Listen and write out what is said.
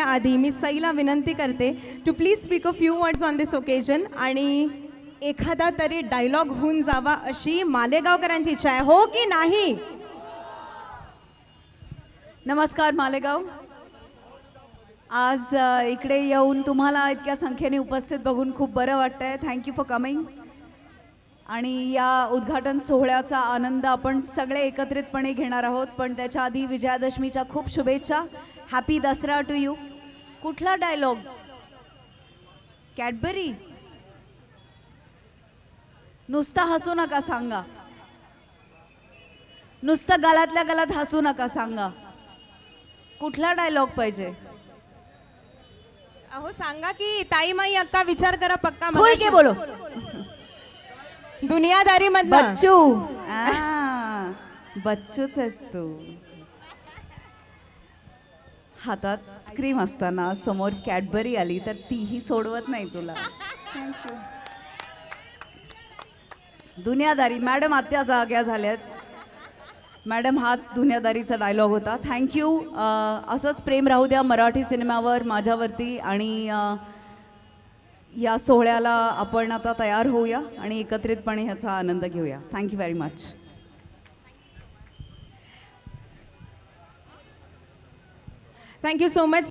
करण्याआधी मी सईला विनंती करते to please speak a few words on this occasion आणि एखादा तरी डायलॉग होऊन जावा अशी मालेगावकरांची इच्छा आहे. हो की नाही? नमस्कार मालेगाव. आज इकडे येऊन तुम्हाला इतक्या संख्येने उपस्थित बघून खूप बरं वाटतंय. थँक्यू फॉर कमिंग आणि या उद्घाटन सोहळ्याचा आनंद आपण सगळे एकत्रितपणे घेणार आहोत. पण त्याच्या आधी विजयादशमीच्या खूप शुभेच्छा. हॅपी दसरा टू यू कुठला डायलॉग कॅडबरी नुसतं हसू नका सांगा. नुसतं गालातल्या गालात हसू नका सांगा. कुठला डायलॉग पाहिजे? अहो सांगा की ताई माई अक्का विचार करा पक्का खोल के बोलो. दुनियादारी मधलं बच्चू. आ, बच्चूच आहेस तू. हातात क्रीम असताना समोर कॅडबरी आली तर तीही सोडवत नाही तुला. थँक्यू दुनियादारी मॅडम आत्या जाग्या झाल्यात. मॅडम हाच दुनियादारीचा डायलॉग होता. थँक्यू असंच प्रेम राहू द्या मराठी सिनेमावर माझ्यावरती. आणि या सोहळ्याला आपण आता तयार होऊया आणि एकत्रितपणे ह्याचा आनंद घेऊया. Thank you very much thank you so much